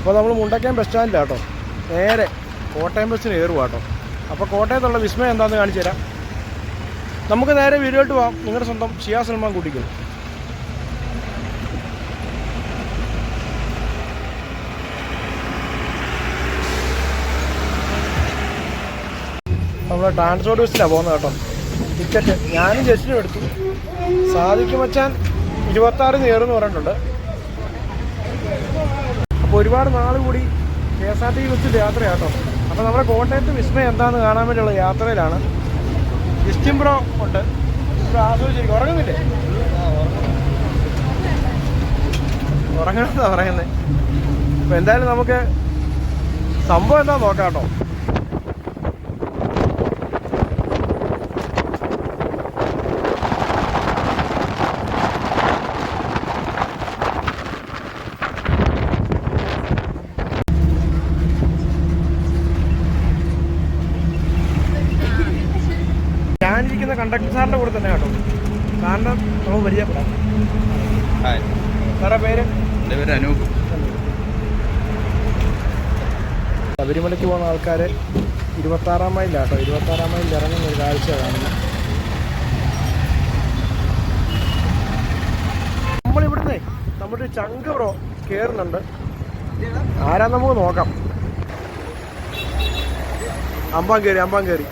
അപ്പോൾ നമ്മൾ മുണ്ടക്കയം ബസ് സ്റ്റാൻഡിലാണ് കേട്ടോ. നേരെ കോട്ടയം ബസ്സിന് കയറുക കേട്ടോ. അപ്പോൾ കോട്ടയത്തുള്ള വിസ്മയം എന്താണെന്ന് കാണിച്ചു തരാം. നമുക്ക് നേരെ വീഡിയോട്ട് പോവാം. നിങ്ങളുടെ സ്വന്തം ഷിയാ സൽമാൻ കൂട്ടിക്കും. നമ്മൾ ട്രാൻസ്പോർട്ട് ബസ്സിലാണ് പോകുന്നത് കേട്ടോ. ടിക്കറ്റ് ഞാനും ജസ്റ്റിനും എടുത്തു. സാധിക്കും ഇരുപത്താറ് കയറുമെന്ന് പറഞ്ഞിട്ടുണ്ട്. അപ്പോൾ ഒരുപാട് നാൾ കൂടി കെ എസ് ആർ ടി ബസ്സിൽ യാത്രയാട്ടോ. അപ്പോൾ നമ്മുടെ കോട്ടയത്ത് വിസ്മയം എന്താണെന്ന് കാണാൻ വേണ്ടിയുള്ള യാത്രയിലാണ്. ഇസ്റ്റിംബ്രോ ഉണ്ട്. ഇപ്പോൾ ആസ്വദിച്ചിരിക്കും ഉറങ്ങുന്നില്ലേ? ഉറങ്ങണമെന്നാണ് പറയുന്നത് അപ്പോൾ എന്തായാലും നമുക്ക് സംഭവം എന്താ നോക്കാം കേട്ടോ ഞാനിരിക്കുന്ന കണ്ടക്ടർ സാറിന്റെ കൂടെ തന്നെ കേട്ടോ. സാറിന്റെ നമുക്ക് പരിചയപ്പെടാം സാറേ പേര്? എന്റെ പേര് അനൂപ്. ശബരിമലയ്ക്ക് പോകുന്ന ആൾക്കാർ ഇരുപത്താറാം മൈലിലാട്ടോ ഇരുപത്താറാം മൈലിൽ ഇറങ്ങുന്ന ഒരു കാഴ്ച കാണുന്നത് നമ്മളിവിടുന്ന് നമ്മുടെ ചങ്ക് ബ്രോ കയറുന്നുണ്ട് ആരാ നമുക്ക് നോക്കാം. അമ്പാൻ കയറി അമ്പാൻ കയറി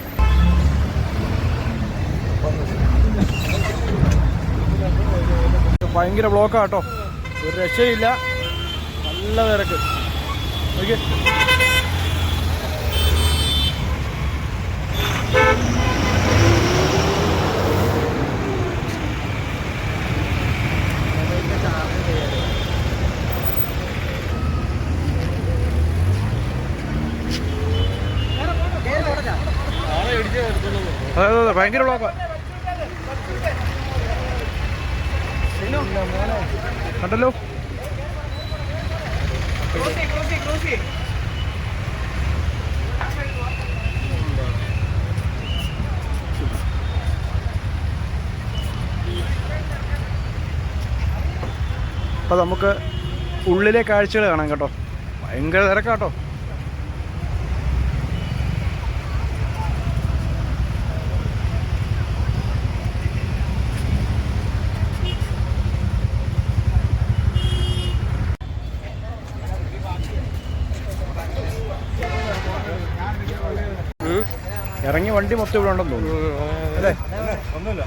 ഭയങ്കര ബ്ലോക്ക് കേട്ടോ ഒരു രക്ഷയില്ല നല്ല തിരക്ക്. അതെ അതെ അതെ. ഭയങ്കര ബ്ലോക്കാ കണ്ടല്ലോ? അപ്പോൾ നമുക്ക് ഉള്ളിലെ കാഴ്ചകൾ കാണാം കേട്ടോ. ഭയങ്കര തിരക്കാട്ടോ ഇറങ്ങി വണ്ടി മൊത്തം ഇവിടെ ഉണ്ടെന്ന് തോന്നുന്നു. അല്ലേ? ഒന്നുമില്ല.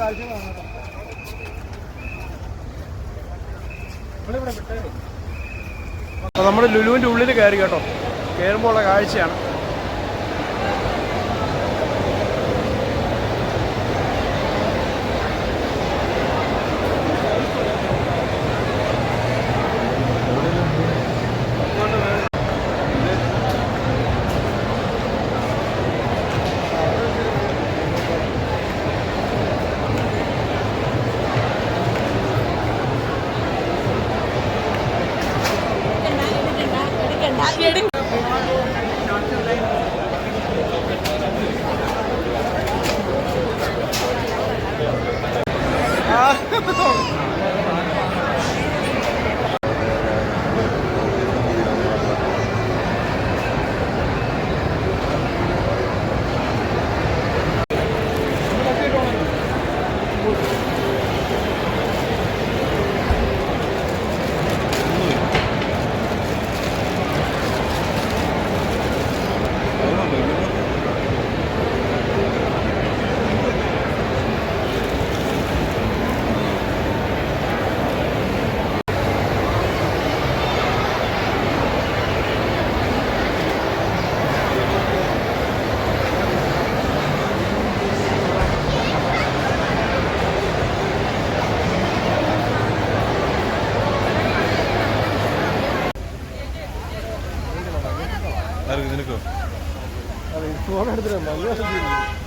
കാഴ്ചകളാണ് നമ്മൾ ലുലുവിന്റെ ഉള്ളിൽ കയറി കേട്ടോ. കയറുമ്പോൾ ഉള്ള കാഴ്ചയാണ്. Oh, നിനക്കോ? ഫോൺ എടുത്തില്ല നല്ല